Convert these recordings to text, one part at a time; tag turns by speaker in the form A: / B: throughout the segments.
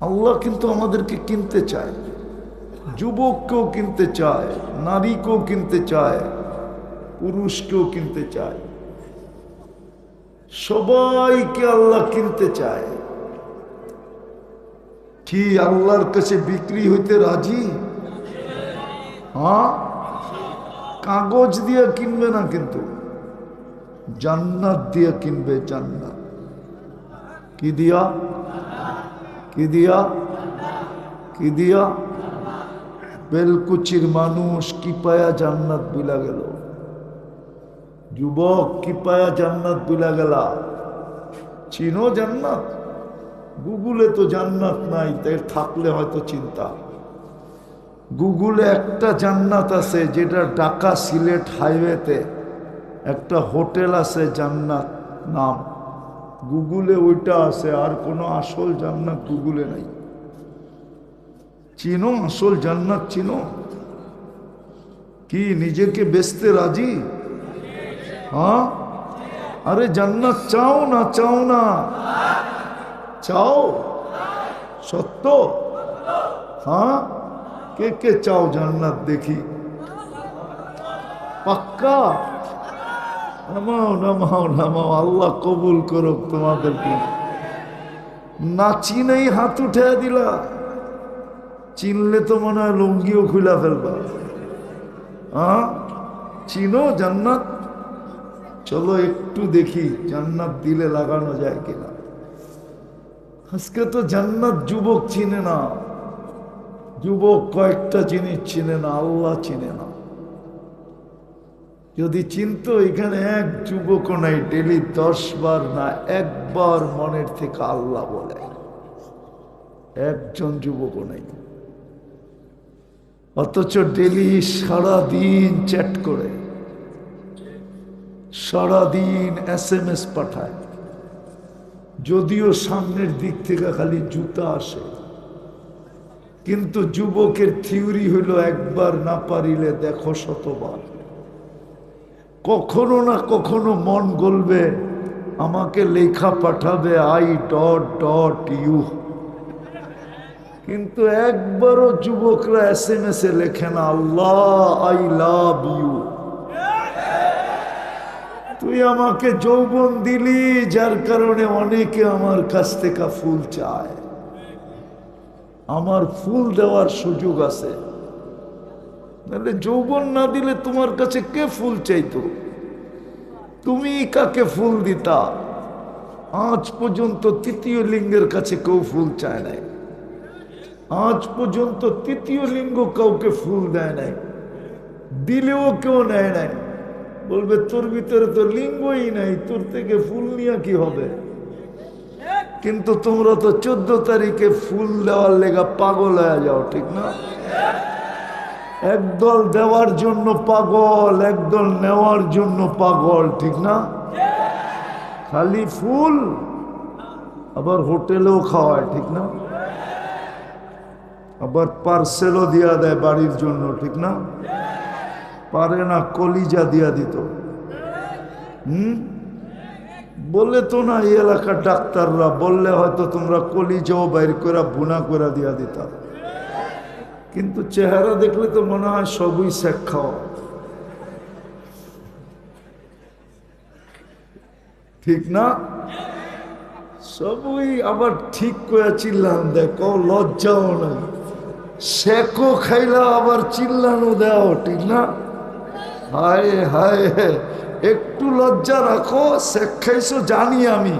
A: আল্লাহ কিন্তু আমাদেরকে কিনতে চায়। যুবককেও কিনতে চায়, নারীকেও কিনতে চায়, পুরুষকেও কিনতে চায়। সবাইকে আল্লাহ কিনতে চায়। কি আল্লাহর কাছে বিক্রি হইতে রাজি? হ্যাঁ? কাগজ দিয়ে কিনবে না কিন্তু? জান্নাত দিয়ে কিনবে জান্নাত। কি দিয়া? কি দিয়া? কি দিয়া? বেলকুচির মানুষ কি পায়া জান্নাত বিলা গেল। যুবক কি পায়া জান্নাত বিলা গেলা। চিনো জান্নাত? গুগলে তো জান্নাত নাই, তাই থাকলে হয়তো চিন্তা। গুগলে একটা জান্নাত আছে যেটা ঢাকা সিলেট হাইওয়েতে, একটা হোটেল আছে জান্নাত নাম। গুগলে ওইটা আছে, আর কোনো আসল জান্নাত গুগলে নাই। চিনো, আসল জান্নাত চিনো। কি, নিজেকে বেচতে রাজি? হ্যাঁ? আরে জান্নাত চাও না চাও না? চাও? সত্য? হ্যাঁ? কে কে চাও জান্নাত দেখি? পাক্কা? নামাও নামাও নামাও আল্লাহ কবুল করুক তোমাদেরকে। না চিনেই হাত উঠে দিলা। চিনলে তো মনে হয় লুঙ্গিও খুলা ফেলবা। হ্যাঁ চিনো জান্নাত? চলো একটু দেখি জান্নাত দিলে লাগানো যায় কিনা। আজকে তো জান্নাত যুবক চিনে না। যুবক কয়েকটা জিনিস চিনে না, আল্লাহ চিনে না। যদি চিনত এখানে এক যুবকও নাই, ডেলি দশ বার না, একবার মনের থেকে আল্লাহ বলে। একজন যুবকও নাই। অথচ ডেলি সারাদিন চ্যাট করে। সারাদিন এস এম এস পাঠায়। যদিও সামনের দিক থেকে খালি জুতা আসে। কিন্তু যুবকের থিওরি হইল একবার না পারিলে দেখো শতবার। কখনো না কখনো মন গলবে, আমাকে লেখা পাঠাবে, আই ডট ডট ইউ। কিন্তু একবারও যুবকরা এস এম এস এ লেখে না, আল্লাহ, আই লাভ ইউ। তুই আমাকে যৌবন দিলি, যার কারণে অনেকে আমার কাছ থেকে ফুল চায়। আমার ফুল দেওয়ার সুযোগ আছে। তাহলে যৌবন না দিলে তোমার কাছে কে ফুল চাইতো? তুমি কাকে ফুল দিতা? আজ পর্যন্ত তৃতীয় লিঙ্গের কাছে কেউ ফুল চায় নাই। আজ পর্যন্ত তৃতীয় লিঙ্গ কাউকে ফুল দেয় নাই। দিলেও কেউ নেয় নাই। বলবে, তোর ভিতরে তো লিঙ্গই নাই, তোর থেকে ফুল নিয়ে কি হবে? কিন্তু তোমরা তো চোদ্দ তারিখে ফুল দেওয়ার লেগা পাগল হয়ে যাও, ঠিক না? একদল দেওয়ার জন্য পাগল, একদল নেওয়ার জন্য পাগল, ঠিক না? খালি ফুল, আবার হোটেলেও খাওয়ায়, ঠিক না? আবার পার্সেলও দিয়া দেয় বাড়ির জন্য, ঠিক না? পারে না, কলিজা দিয়া দিত। হুম? বললে তো না, এই এলাকার ডাক্তাররা, বললে হয়তো তোমরা কলিজাও বাইর করে বুনা করে দিয়া দিতা। কিন্তু চেহারা দেখলে তো মনে হয় সবই শেখ ঠিক না? সবই আবার ঠিক করে চিল্লান দেখো লজ্জাও না শেখও খাইলা, আবার চিল্লানো দেও ঠিক না? হায় হায় একটু লজ্জা রাখো, শেখ খাইছো জানি আমি।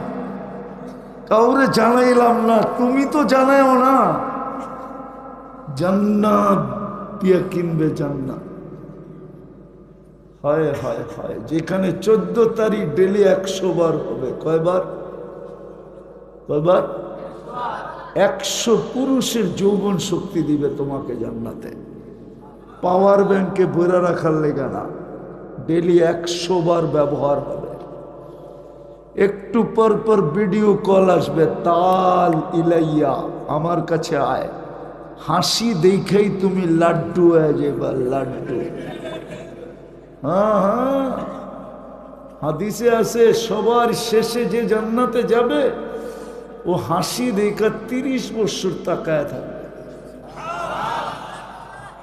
A: কাউরে জানাইলাম না, তুমি তো জানাও না। জান্নাত দিয়ে কিনবে জান্নাত। হায় হায় হায়, যেখানে চোদ্দ তারিখ ডেলি একশো বার হবে। কয়বার? কয়বার? একশো পুরুষের যৌবন শক্তি দিবে তোমাকে জান্নাতে। পাওয়ার ব্যাংকে বইরা রাখার লেগে না। ডেলি একশো বার ব্যবহার হবে। একটু পর পর ভিডিও কল আসবে, তাল ইলাইয়া, আমার কাছে আয়। হাসি দেখেই তুমি লাড্ডু হয়ে যাবে, লাড্ডু। হ্যাঁ হ্যাঁ। হাদিসে আছে, সবার শেষে যে জান্নাতে যাবে, ও হাসি দেখা তিরিশ বছর তাকায় থাকবে।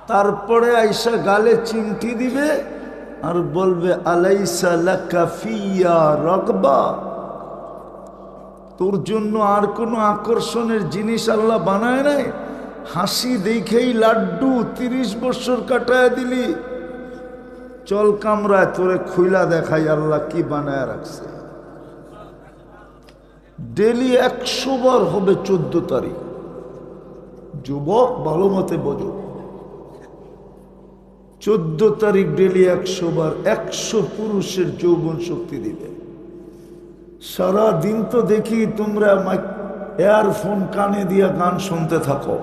A: তারপরে আইসা গালে চিমটি দিবে আর বলবে, আলাইসা রগবা। তোর জন্য আর কোনো আকর্ষণের জিনিস আল্লাহ বানায় নাই? হাসি দেখেই লাড্ডু তিরিশ বছর কাটায় দিলি। চল কামরায় তোরে খুইলা দেখাই, আল্লাহ কি বানায় রাখছে। ডেলি একশো বার হবে চোদ্দ তারিখ। যুবক, ভালো মতে বোঝো। চোদ্দ তারিখ ডেলি একশো বার, একশো পুরুষের যৌবন শক্তি দিবে। সারা দিন তো দেখি তোমরা এয়ারফোন কানে দিয়ে গান শুনতে থাকো।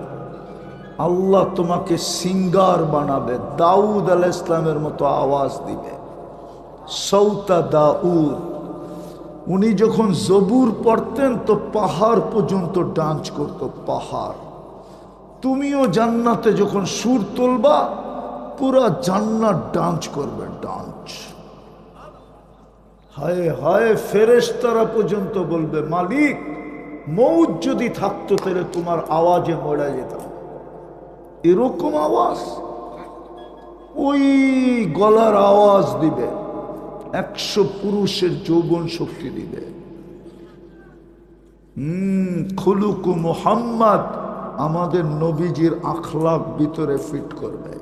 A: আল্লাহ তোমাকে সিঙ্গার বানাবে, দাউদ আল ইসলামের মতো আওয়াজ দিবে। সৌতা দাউদ, উনি যখন জবুর পড়তেন তো পাহাড় পর্যন্ত ডান্স করত, পাহাড়। তুমিও জান্নাতে যখন সুর তুলবা, পুরা জান্নাত ডান্স করবে, ডান্স। হায় হায়, ফেরেশতারা পর্যন্ত বলবে, মালিক মৌজ যদি থাকতো তাহলে তোমার আওয়াজে মরে যেতাম। এরকম আওয়াজ? ওই গলার আওয়াজ দিবে। একশো পুরুষের যৌবন শক্তি দিবে। হম খুলুকু মোহাম্মদ আমাদের নবীজির আখলাক ভিতরে ফিট করবে।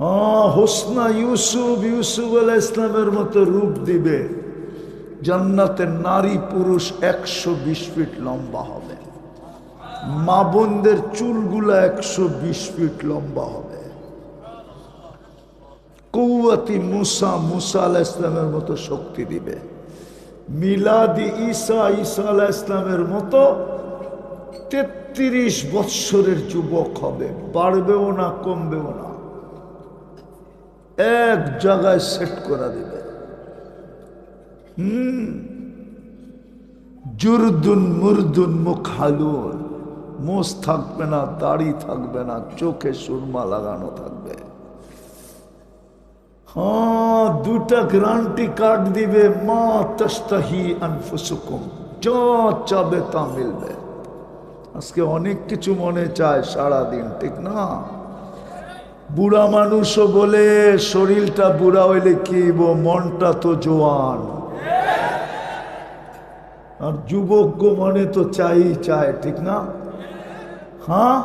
A: হ্যাঁ হোসনা ইউসুফ ইউসুফ আল ইসলামের মতো রূপ দিবে। জান্নাতের নারী পুরুষ একশো বিশ ফিট লম্বা হবে। মা বোনদের চুলগুলা একশো বিশ ফিট লম্বা হবে। কৌয়াতি মুসা মুসা আলাহ ইসলামের মতো শক্তি দিবে। মিলাদি ঈসা ঈসা আলাহ ইসলামের মতো তেত্রিশ বৎসরের যুবক হবে। বাড়বেও না, কমবেও না। এক জায়গায় সেট করা দিবে। হুম। জুরদুন মুরদুন মুখ হালুন মোষ থাকবে না, দাড়ি থাকবে না, চোখে সুরমা লাগানো থাকবে। হ্যাঁ দুটা গ্রান্টি কার্ড দিবে, মা তস্তাহি আনফুসুকুম, যা চাবে তা মিলবে। আজকে অনেক কিছু মনে চায় সারাদিন, ঠিক না? বুড়া মানুষও বলে, শরীরটা বুড়া হইলে কি বো মনটা তো জোয়ান। আর যুবক মনে তো চাই, চায়, ঠিক না? হ্যাঁ?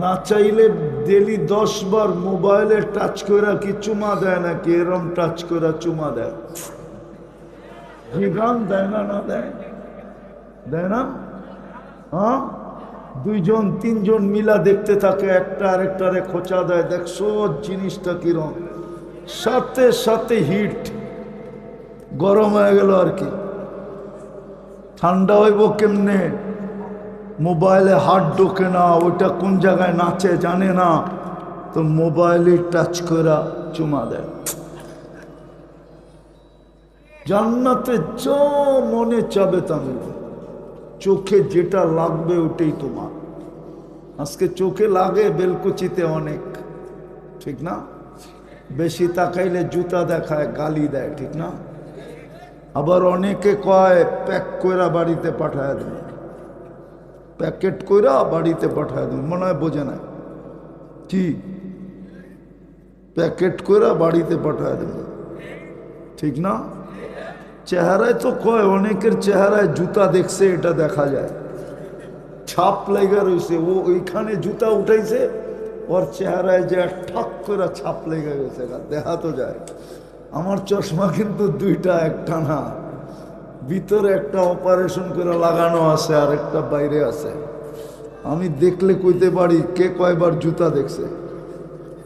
A: না চাইলে ডেলি দশ বার মোবাইলে টাচ করা কি চুমা দেয় নাকি? এরম টাচ করা চুমা দেয়। দেয় না না দেয়? দেয় না? হ্যাঁ? দুইজন, তিনজন মিলা দেখতে থাকে, একটা আরেকটারে খোঁচা দেয়। দেখছ জিনিসটা কিরম? সাথে সাথে হিট। গরম হয়ে গেল আর কি। ঠান্ডা হইব কেমনে? মোবাইলে হাত ঢোকে না, ওইটা কোন জায়গায় নাচে জানে না, তো মোবাইলে টাচ করা চুমা দেয়। জান্নাতে যা মনে চাবে তা মিলবে চোখে যেটা লাগবে ওটাই তোমার। আজকে চোখে লাগে বেলকুচিতে অনেক, ঠিক না? বেশি তাকাইলে জুতা দেখায়, গালি দেয়, ঠিক না? আবার অনেকে কয়, প্যাক কইরা বাড়িতে পাঠায় দেবে। প্যাকেট কইরা বাড়িতে পাঠায় দেবে। মনে হয় বোঝে না। কি? প্যাকেট কইরা বাড়িতে পাঠায় দেবে। ঠিক না? চেহারায় তো কয়, অনেকের চেহারায় জুতা দেখছে, এটা দেখা যায়। ছাপ লেগে রয়েছে ও ওইখানে জুতা উঠাইছে, ওর চেহারায় যে ঠাক করে ছাপ লেগে গেছে দেখা তো যায়। আমার চশমা কিন্তু দুইটা, একটা না। ভিতরে একটা অপারেশন করে লাগানো আছে, আর একটা বাইরে আছে। আমি দেখলে কইতে পারি, কে কয়বার জুতা দেখছে।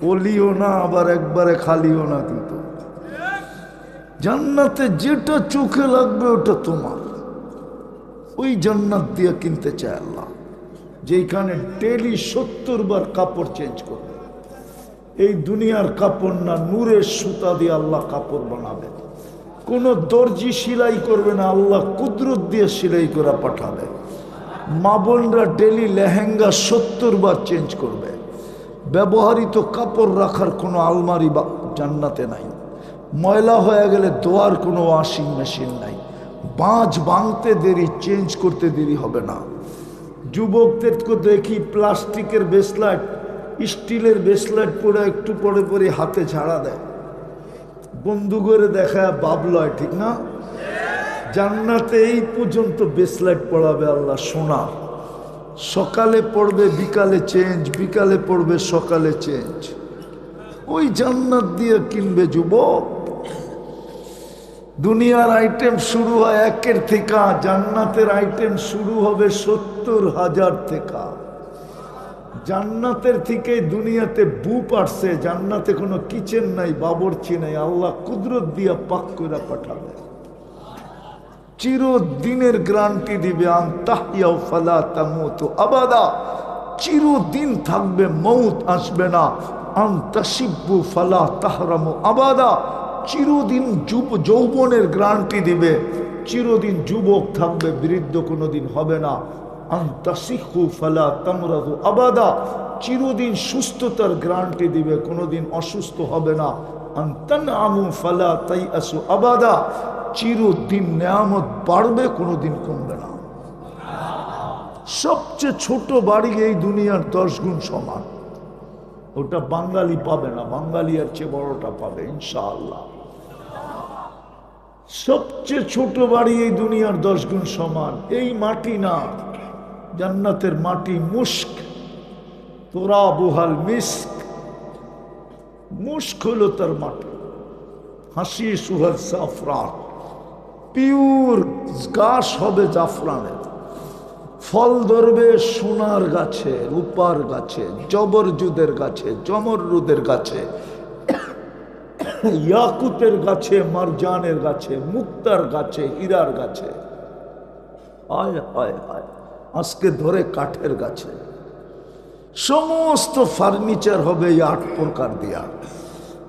A: পলিও না, আবার একবারে খালিও না কিন্তু। জান্নাতে যেটা চোখে লাগবে ওটা তোমার। ওই জান্নাত দিয়ে কিনতে চায় আল্লাহ। যেখানে ডেলি সত্তর বার কাপড় চেঞ্জ করবে। এই দুনিয়ার কাপড় না, নূরের সুতা দিয়ে আল্লাহ কাপড় বানাবে। কোনো দর্জি সেলাই করবে না, আল্লাহ কুদরত দিয়ে সেলাই করা পাঠাবে। মা বোনরা ডেলি লেহেঙ্গা সত্তর বার চেঞ্জ করবে। ব্যবহারিত কাপড় রাখার কোনো আলমারি বা জান্নাতে নাই। ময়লা হয়ে গেলে দোয়ার কোনো ওয়াশিং মেশিন নাই। বাঁচ বাঁধতে দেরি, চেঞ্জ করতে দেরি হবে না। যুবকদেরকে দেখি প্লাস্টিকের বেসলাইট, স্টিলের বেসলাইট পরে একটু পরে পরে হাতে ঝাড়া দেয়। বন্ধু করে দেখা বাবলয় ঠিক না? জান্নাতে এই পর্যন্ত বেসলাইট পড়াবে আল্লাহ সোনা। সকালে পড়বে, বিকালে চেঞ্জ বিকালে পড়বে, সকালে চেঞ্জ ওই জান্নাত দিয়ে কিনবে যুবক। দুনিয়ার আইটেম শুরু হয় একের থেকে জান্নাতের আইটেম শুরু হবে সত্তর হাজার থেকে জান্নাতের থেকে দুনিয়াতে বুপ আসছে, জান্নাতে কোনো কিচেন নাই, বাবরচি নাই, আল্লাহ কুদরত দিয়া পাক করে পাঠাবে। চিরদিনের গ্রান্টি দিবে আবাদা। চিরদিন থাকবে, মৌত আসবে না। আন্তাসিব্বু ফালা তাহরামু আবাদা। চিরদিন যুব যৌবনের গ্রান্টি দিবে। চিরদিন যুবক থাকবে, বৃদ্ধ কোনোদিন হবে না। ফালা তামরাদু আবাদা। চিরদিন সুস্থতার গ্রান্টি দিবে, কোনোদিন অসুস্থ হবে না। আন্তান আমু ফালা তাই আসু আবাদা। চিরদিন নেয়ামত বাড়বে, কোনোদিন কমবে না। সবচেয়ে ছোট বাড়ি এই দুনিয়ার দশ গুণ সমান। ওটা বাঙালি পাবে না, বাঙালি আর চেয়ে বড়টা পাবে, ইনশাআল্লাহ। সবচেয়ে ছোট বাড়ি এই দুনিয়ার দশ গুণ সমান। এই মাটি না জান্নাতের মাটি মুস্ক তোরা বুহাল মিস্ক মুস্ক হলো তার মাটি। হাসি সুহার জাফরান। পিওর গাছ হবে জাফরানের। ফল ধরবে সোনার গাছে, রূপার গাছে, জবরজুদের গাছে, জমররুদের গাছে। ইয়াকুতের গাছে, মারজানের গাছে, মুক্তার গাছে, হীরার গাছে। হায় হায় হায়। আজকে ধরে কাঠের গাছে। সমস্ত ফার্নিচার হবে এই আট প্রকার দিয়া।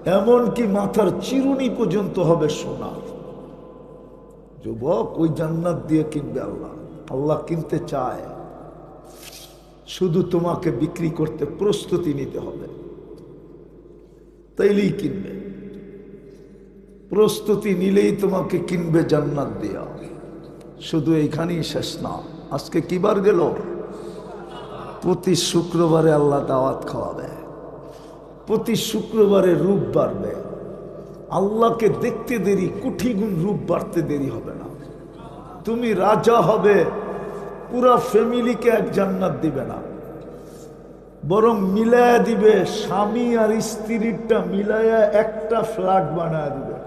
A: এমনকি মাথার চিরুনি পর্যন্ত হবে সোনার যুবক, ওই জান্নাত দিয়ে কিনবে আল্লাহ। আল্লাহ কিনতে চায়। শুধু তোমাকে বিক্রি করতে প্রস্তুতি নিতে হবে। তাইলেই কিনবে। প্রস্তুতি নিলেই তোমাকে কিনবে জান্নাত দিয়া। শুধু এইখানেই শেষ না। আজকে কিবার গেল? প্রতি শুক্রবারে আল্লাহ দাওয়াত খাওয়াবে। প্রতি শুক্রবারে রূপ বাড়বে। আল্লাহকে দেখতে দেরি কোটি গুণ রূপ বাড়তে দেরি হবে না। তুমি রাজা হবে, পুরা ফ্যামিলিকে এক জান্নাত দিবে না। বরং মিলায়া দিবে, স্বামী আর স্ত্রীরটা মিলায়া একটা ফ্ল্যাট বানায় দিবে।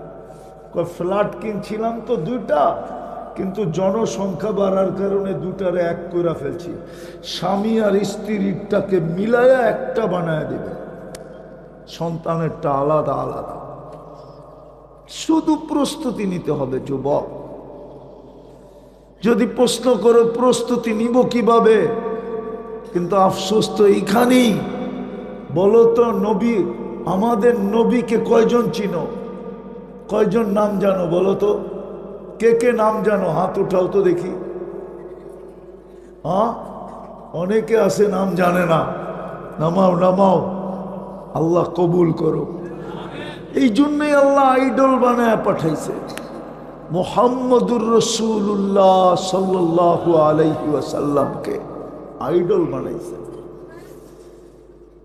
A: ফ্ল্যাট কিনছিলাম তো দুইটা কিন্তু জনসংখ্যা বাড়ার কারণে দুটারে এক করে ফেলছি। স্বামী আর স্ত্রীরটাকে মিলায়া একটা বানায় দিবে। সন্তানেরটা আলাদা আলাদা। শুধু প্রস্তুতি নিতে হবে যুবক। যদি প্রশ্ন করো, প্রস্তুতি নিব কীভাবে? কিন্তু আফসোস তো এইখানেই। বলো তো, নবী, আমাদের নবীকে কয়জন চিনো? কয়জন নাম জানো বলো তো? কে কে নাম জানো? হাত উঠাও তো দেখি। হ্যাঁ? অনেকে আছে নাম জানে না। নামাও নামাও। আল্লাহ কবুল করো। এই জন্যই আল্লাহ আইডল বানায় পাঠাইছে। মোহাম্মদুর রসুল্লাহ সাল্লাহ আলাইহি ওয়াসাল্লামকে আইডল বানাইছে।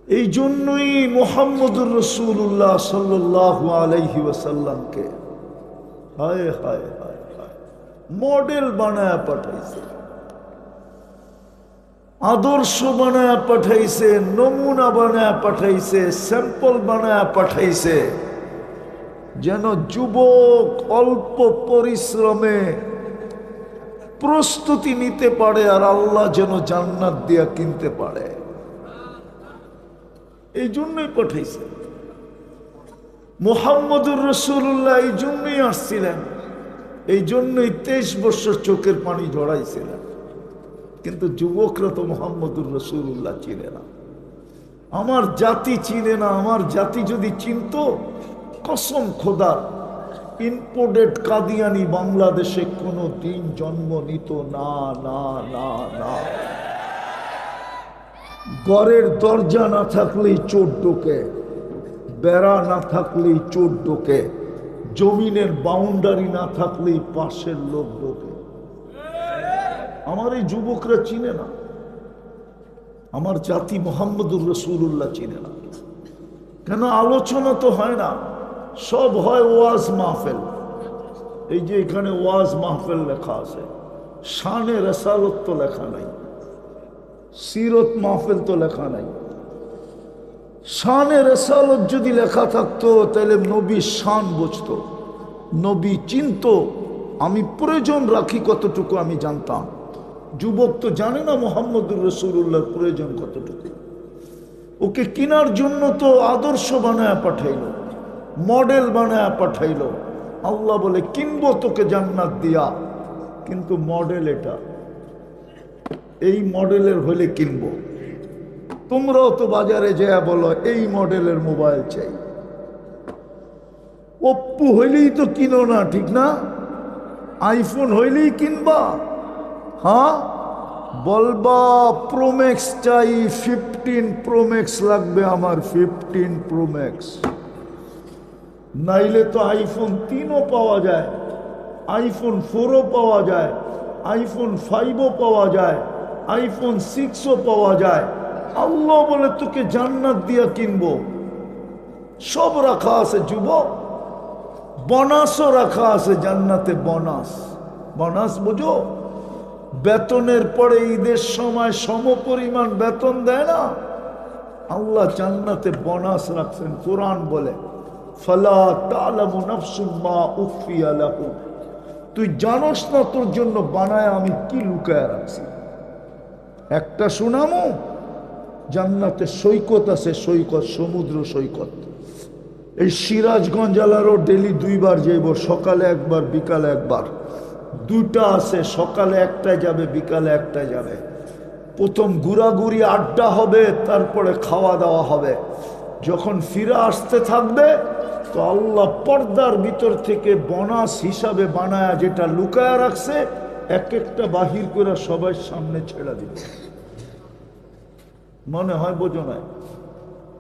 A: এই জন্যই মোহাম্মদুর রসুল্লাহ সাল্লাহ আলাইহি ওয়াসাল্লামকে হায় হায়। মডেল বানায় পাঠাইছে। আদর্শ বানায় পাঠাইছে, নমুনা বানায় পাঠাইছে, স্যাম্পল বানায় পাঠাইছে। যেন যুবক অল্প পরিশ্রমে প্রস্তুতি নিতে পারে আর আল্লাহ যেন জান্নাত দিয়া কিনতে পারে। এই জন্যই পাঠাইছে। মোহাম্মদুর রসুল্লাহ এই জন্যই আসছিলেন। এই জন্যই তেইশ বছর চোখের পানি জড়াইছিলেন কিন্তু যুবকরা তো মোহাম্মদুর রসুল্লাহ চিনে না। আমার জাতি চিনে না, আমার জাতি যদি চিনত, কসম খোদার ইম্পোর্টেড কাদিয়ানি বাংলাদেশে কোনো দিন জন্ম নিত না না না না। ঘরের দরজা না থাকলেই চোর ঢোকে, বেড়া না থাকলেই চোর ঢোকে। জমিনের বাউন্ডারি না থাকলেই পাশের লোক ঢোকে আমার এই যুবকরা চিনে না। আমার জাতি মোহাম্মদুর রসুল্লাহ চিনে না। কেন আলোচনা তো হয় না, সব হয় ওয়াজ মাহফেল। এই যে এখানে ওয়াজ মাহফেল লেখা আছে, শানে রসালত তো লেখা নাই, সিরত মাহফেল তো লেখা নাই। শানে রসালত যদি লেখা থাকতো, তাহলে নবী শান বুঝতো। নবী চিনত, আমি প্রয়োজন রাখি কতটুকু আমি জানতাম। যুবক তো জানে না মোহাম্মদুর রসুল্লাহর প্রয়োজন কতটুকু। ওকে কেনার জন্য তো আদর্শ বানায় পাঠাইলো, মডেল বানায় পাঠাইলো। আল্লাহ বলে, কিনব তোকে জান্নাত দিয়া। কিন্তু মডেল এটা। এই মডেলের হলে কিনবো। তোমরাও তো বাজারে যেয়া বলো, এই মডেলের মোবাইল চাই। ওপ্পো হইলেই তো কিনো না, ঠিক না? আইফোন হইলেই কিনবা। হ্যাঁ? বলবা প্রোম্যাক্স চাই ফিফটিন প্রোম্যাক্স লাগবে আমার ফিফটিন প্রোম্যাক্স নাইলে তো আইফোন তিনও পাওয়া যায় আইফোন ফোরও পাওয়া যায় আইফোন ফাইভও পাওয়া যায় আইফোন সিক্সও পাওয়া যায়। আল্লাহ বলে, তোকে জান্নাত দিয়া কিনবো। সব রাখা আছে, যুবক। বনাসও রাখা আছে, জান্নাতে বনাস। বনাস বুঝো, বেতনের পরে ঈদের সময় সম পরিমাণ বেতন দেয় না। আল্লাহ জান্নাতে বনাস রাখছেন, কোরআন বলে তুই জানোস না তোর জন্য বানায় আমি কি লুকায় রাখছি। একটা সুনামো জান্নাতে সৈকত আছে, সৈকত, সমুদ্র সৈকত। এই সিরাজগঞ্জ জেলারও ডেলি দুইবার যাইব, সকালে একবার, বিকালে একবার। দুইটা আছে, সকালে একটায় যাবে, বিকালে একটায় যাবে। প্রথম ঘুরাঘুরি আড্ডা হবে, তারপরে খাওয়া দাওয়া হবে। যখন ফিরে আসতে থাকবে, তো আল্লাহ পর্দার ভিতর থেকে বনাস হিসাবে বানায়া যেটা লুকায়া রাখছে, এক একটা বাহির করে সবাই সামনে ছেড়ে দিবে। মনে হয় বোঝো না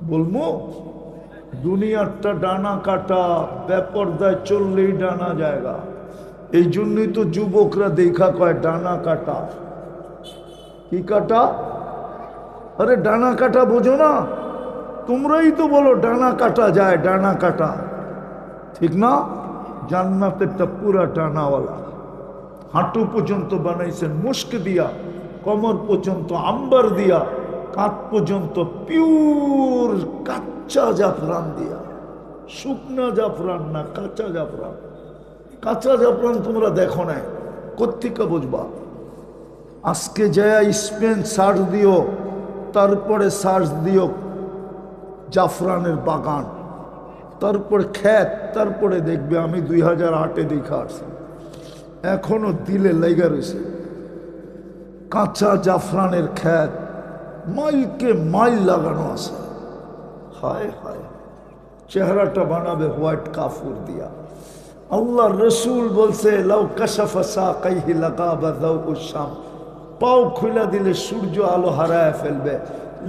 A: বলব দুনিয়ারটা ডানা কাটা, বেপরদায় চললেই ডানা জায়গা। এই জন্যই তো যুবকরা দেখা কয় ডানা কাটা। কি কাটা? আরে ডানা কাটা বোঝো না। তোমরাই তো বলো ডানা কাটা যায়, ডানা কাটা। ঠিক না? জান্নাতেরটা পুরা ডানাওয়ালা। হাঁটু পর্যন্ত বানাইছেন মুস্ক দিয়া, কমর পর্যন্ত আম্বার দিয়া। কাঁধ পর্যন্ত পিওর কাঁচা জাফরান দিয়া। শুকনা জাফরান না, কাঁচা জাফরান। কাঁচা জাফরান তোমরা দেখো না কোথেকে বুঝবা। আজকে যায় স্পেন সার্চ দিও, তারপরে সার্চ দিও জাফরানের বাগান, তারপরে খ্যাত তারপরে দেখবে আমি দুই হাজার আটে দেখা আসছি। এখনও দিলে লেগে রয়েছে। কাঁচা জাফরানের খ্যাত মাইলকে মাইল লাগানো আছে হায় হায় চেহারাটা বানাবে হোয়াইট কাফুর দিয়া আল্লাহ রসুল বলছে লাউ কাশাফা কাইহি লাগাবা দাউ উসাম পাও খুলে দিলে সূর্য আলো হারায় ফেলবে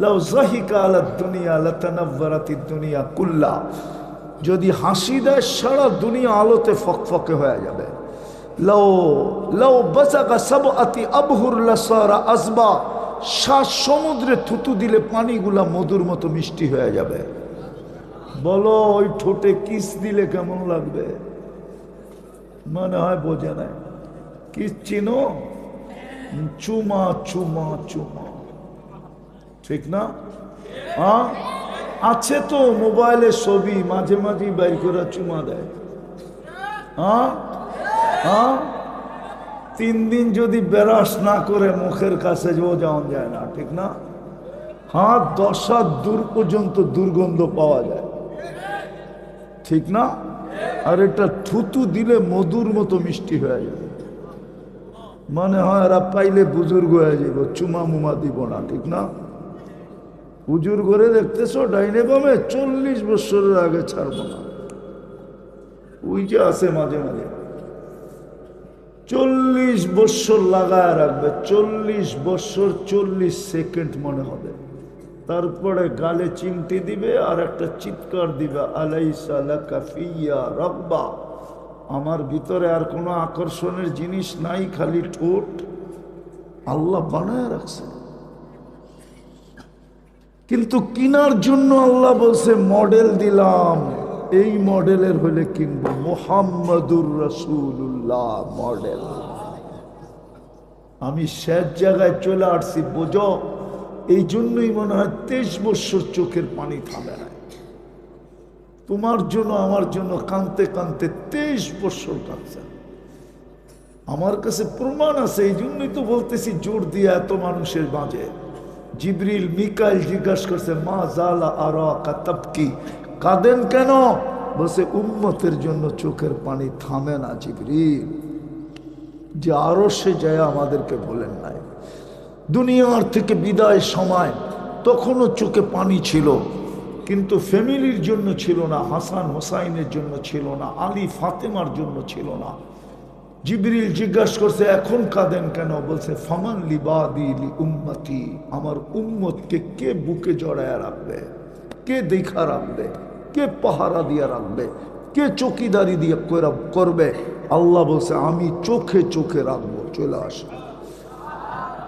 A: লাউ জাহিকা আলা দুনিয়া লতানব্বরাতি দুনিয়া কুল্লা যদি হাসি দেয় সারা দুনিয়া আলোতে ফকফকে হয়ে যাবে লাউ লাউ বাসাকা সব আতি আবহুর লাসারা আসবা শ্বাস সমুদ্রে থুতু দিলে পানিগুলা মধুর মতো মিষ্টি হয়ে যাবে। বলো, ওই ঠোঁটে কিস দিলে কেমন লাগবে? মনে হয় বোঝে না। কিস চিনো? চুমা চুমা চুমা। ঠিক না? হ্যাঁ? আছে তো, মোবাইলে ছবি, মাঝে মাঝে বাইর করে চুমা দেয়। হ্যাঁ? হ্যাঁ? তিন দিন যদি বেরাস না করে মুখের কাছে ও যাওয়া যায় না, ঠিক না? হ্যাঁ দশ হাত দূর পর্যন্ত দুর্গন্ধ পাওয়া যায়। ঠিক না? আর এটা থুতু দিলে মধুর মতো মিষ্টি হয়ে যাবে মনে হয় এরা পাইলে বুজুর্গ হয়ে যাব, চুমা মুমা দিব না, ঠিক না? হুজুর ঘরে দেখতেছো, ডাইনে বামে চল্লিশ বছরের আগে ছাড়বো না। ওই যে আছে মাঝে মাঝে। চল্লিশ বৎসর লাগায় রাখবে, চল্লিশ বৎসর চল্লিশ সেকেন্ড মনে হবে। তারপরে গালে চিমটি দিবে, আর একটা চিৎকার দিবে আলাইসালাকাফিয়া রব্বা। আমার ভিতরে আর কোনো আকর্ষণের জিনিস নাই, খালি ঠোঁট। আল্লাহ বানায় রাখছে। কিন্তু কিনার জন্য আল্লাহ বলছে, মডেল দিলাম। এই মডেলের হলে কিনবো মোহাম্মদুর রসুল্লাহ মডেল। আমি শেষ জায়গায় চলে আসছি, বোঝো? এই জন্যই মনে হয় তেইশ বৎসর চোখের পানি থামে না তোমার জন্য, আমার জন্য কানতে কানতে তেইশ বৎসর কাঁদছে আমার কাছে প্রমাণ আছে, এই জন্যই তো বলতেছি জোর দিয়ে এত মানুষের মাঝে। জিবরিল, মিকাইল জিজ্ঞাসা করছে, মা জালা আর কি কাঁদেন কেন? বলছে, উম্মতের জন্য চোখের পানি থামে না জিবরিল। যে আরও সে যায় আমাদেরকে বলেন নাই। দুনিয়ার থেকে বিদায় সময় তখনও চোখে পানি ছিল, কিন্তু ফ্যামিলির জন্য ছিল না, হাসান হোসাইনের জন্য ছিল না, আলী ফাতেমার জন্য ছিল না। জিবরিল জিজ্ঞাসা করছে, এখন কাঁদেন কেন? বলছে, ফামান লিবাদি লি উম্মতি, আমার উম্মতকে কে বুকে জড়ায় রাখবে? কে দেখা রাখবে? কে পাহারা দিয়ে রাখবে? কে চকিদারি দিয়ে করা- করবে? আল্লাহ বলছে, আমি চোখে চোখে রাখব, চলে আসে।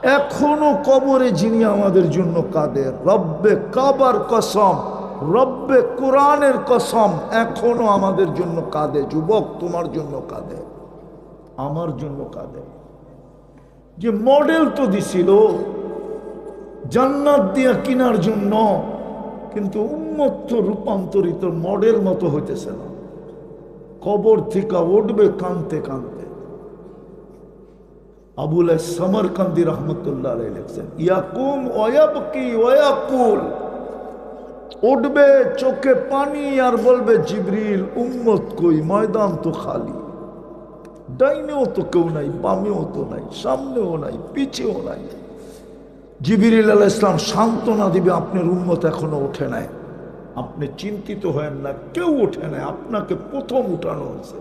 A: এখনও কবরে যিনি আমাদের জন্য কাঁদে রব্বে কাবার কসম, রব্বে কোরআনের কসম, এখনও আমাদের জন্য কাঁদে যুবক তোমার জন্য কাঁদে আমার জন্য কাঁদে যে মডেল তো দিছিল, জান্নাত দিয়া কিনার জন্য কিন্তু উন্মত্ত, রূপান্তরিত মডেল মতো হইতেছে না। কবর থেকে উঠবে কানতে কানতে। আবুল সমরকান্দি রহমতুল্লাহ আলাই লিখছেন, ইয়াকুম ওয়াবকি ওয়াকুল উঠবে চোখে পানি আর বলবে জিবরিল, উম্মত কই, ময়দান তো খালি। ডাইনেও তো কেউ নাই, বামেও তো নাই, সামনেও নাই, পিছেও নাই। জিবিরিল আল ইসলাম সান্ত্বনা দিবে, আপনার উন্মত এখনও ওঠে নাই। আপনি চিন্তিত হয়েন না, কেউ ওঠে নাই। আপনাকে প্রথম উঠানো হয়েছে।